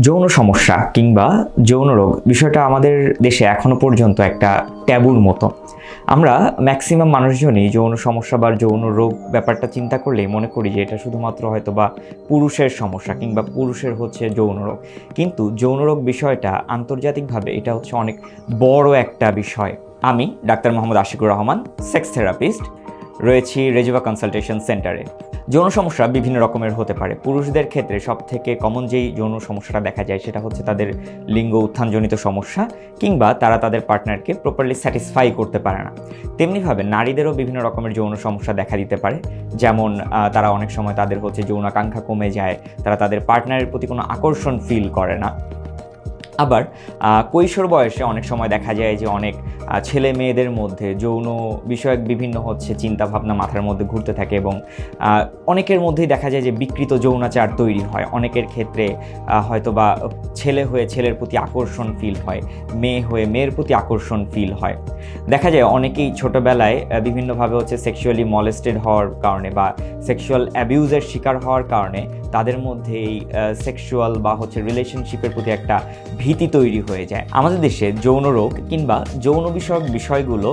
যৌন সমস্যা কিংবা যৌন রোগ, বিষয়টা আমাদের দেশে এখনও পর্যন্ত একটা ট্যাবুর মতো। আমরা ম্যাক্সিমাম মানুষজনই যৌন সমস্যা বা যৌন রোগ ব্যাপারটা চিন্তা করলেই মনে করি যে এটা শুধুমাত্র হয়তো বা পুরুষের সমস্যা কিংবা পুরুষের হচ্ছে যৌন রোগ। কিন্তু যৌন রোগ বিষয়টা আন্তর্জাতিকভাবে এটা হচ্ছে অনেক বড় একটা বিষয়। আমি doctor Mohammad Ashikur Rahman sex therapist রয়েছি রেজুবা কনসালটেশন সেন্টারে। যৌন সমস্যা বিভিন্ন রকমের হতে পারে। পুরুষদের ক্ষেত্রে সব থেকে কমন যেই যৌন সমস্যাটা দেখা যায় সেটা হচ্ছে তাদের লিঙ্গ উত্থানজনিত সমস্যা কিংবা তারা তাদের পার্টনারকে প্রপারলি স্যাটিসফাই করতে পারে না। তেমনিভাবে নারীদেরও বিভিন্ন রকমের যৌন সমস্যা দেখা দিতে পারে। যেমন তারা অনেক সময় তাদের হচ্ছে যৌনাকাঙ্ক্ষা কমে যায়, তারা তাদের পার্টনারের প্রতি কোনো আকর্ষণ ফিল করে না। আবার কৈশোর বয়সে অনেক সময় দেখা যায় যে অনেক ছেলে মেয়েদের মধ্যে যৌন বিষয়ক বিভিন্ন হচ্ছে চিন্তা ভাবনা মাথার মধ্যে ঘুরতে থাকে এবং অনেকের মধ্যেই দেখা যায় যে বিকৃত যৌনাচার তৈরি হয়। অনেকের ক্ষেত্রে হয়তো বা ছেলে হয়ে ছেলের প্রতি আকর্ষণ ফিল হয়, মেয়ে হয়ে মেয়ের প্রতি আকর্ষণ ফিল হয়। দেখা যায় অনেকেই ছোটোবেলায় বিভিন্নভাবে হচ্ছে সেক্সুয়ালি মলেস্টেড হওয়ার কারণে বা সেক্সুয়াল অ্যাবিউজের শিকার হওয়ার কারণে তাদের মধ্যে এই সেক্সুয়াল বা হচ্ছে রিলেশনশিপের প্রতি একটা ভীতি তৈরি হয়ে যায়। আমাদের দেশে যৌন রোগ কিংবা যৌন বিষয়ক বিষয়গুলো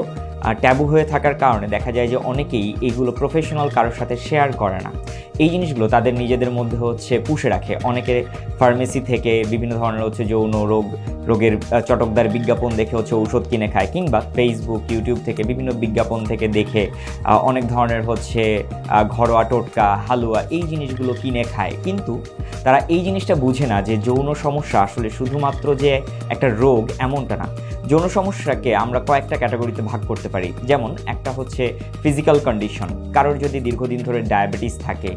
ট্যাবু হয়ে থাকার কারণে দেখা যায় যে অনেকেই এইগুলো প্রফেশনাল কারোর সাথে শেয়ার করে না। এই জিনিসগুলো তাদের নিজেদের মধ্যে হচ্ছে পুষে রাখে। অনেকে ফার্মেসি থেকে বিভিন্ন ধরনের হচ্ছে যৌন রোগ, রোগের চটকদার বিজ্ঞাপন দেখে হচ্ছে ঔষধ কিনে খায় কিংবা ফেসবুক ইউটিউব থেকে বিভিন্ন বিজ্ঞাপন থেকে দেখে অনেক ধরনের হচ্ছে ঘরোয়া টোটকা, হালুয়া এই জিনিসগুলো কিনে খায়। কিন্তু তারা এই জিনিসটা বুঝে না যে যৌন সমস্যা আসলে শুধুমাত্র যে একটা রোগ এমনটা না। যৌন সমস্যাকে আমরা কয়েকটা ক্যাটাগরিতে ভাগ করতে পারি। যেমন একটা হচ্ছে ফিজিক্যাল কন্ডিশন কারোর যদি দীর্ঘদিন ধরে ডায়াবেটিস থাকে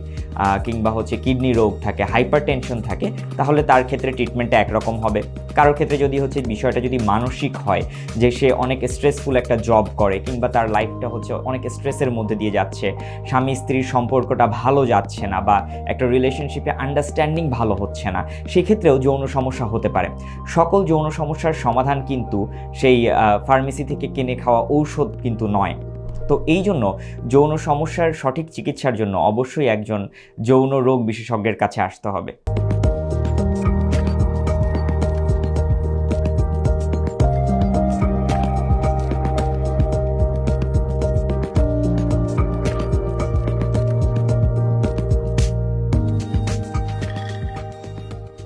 কিংবা হচ্ছে কিডনি রোগ থাকে হাইপার টেনশন থাকে, তাহলে তার ক্ষেত্রে ট্রিটমেন্টটা একরকম হবে। কারোর ক্ষেত্রে যদি হচ্ছে বিষয়টা যদি মানসিক হয়, যে সে অনেক স্ট্রেসফুল একটা জব করে কিংবা তার লাইফটা হচ্ছে অনেক স্ট্রেসের মধ্যে দিয়ে যাচ্ছে, স্বামী স্ত্রীর সম্পর্কটা ভালো যাচ্ছে না বা একটা রিলেশনশিপে আন্ডারস্ট্যান্ডিং ভালো হচ্ছে না, সেক্ষেত্রেও যৌন সমস্যা হতে পারে। সকল যৌন সমস্যার সমাধান কিন্তু সেই ফার্মেসি থেকে কিনে খাওয়া ঔষধ কিন্তু নয়। তো এই জন্য যৌন সমস্যার সঠিক চিকিৎসার জন্য অবশ্যই একজন যৌন রোগ বিশেষজ্ঞের কাছে আসতে হবে।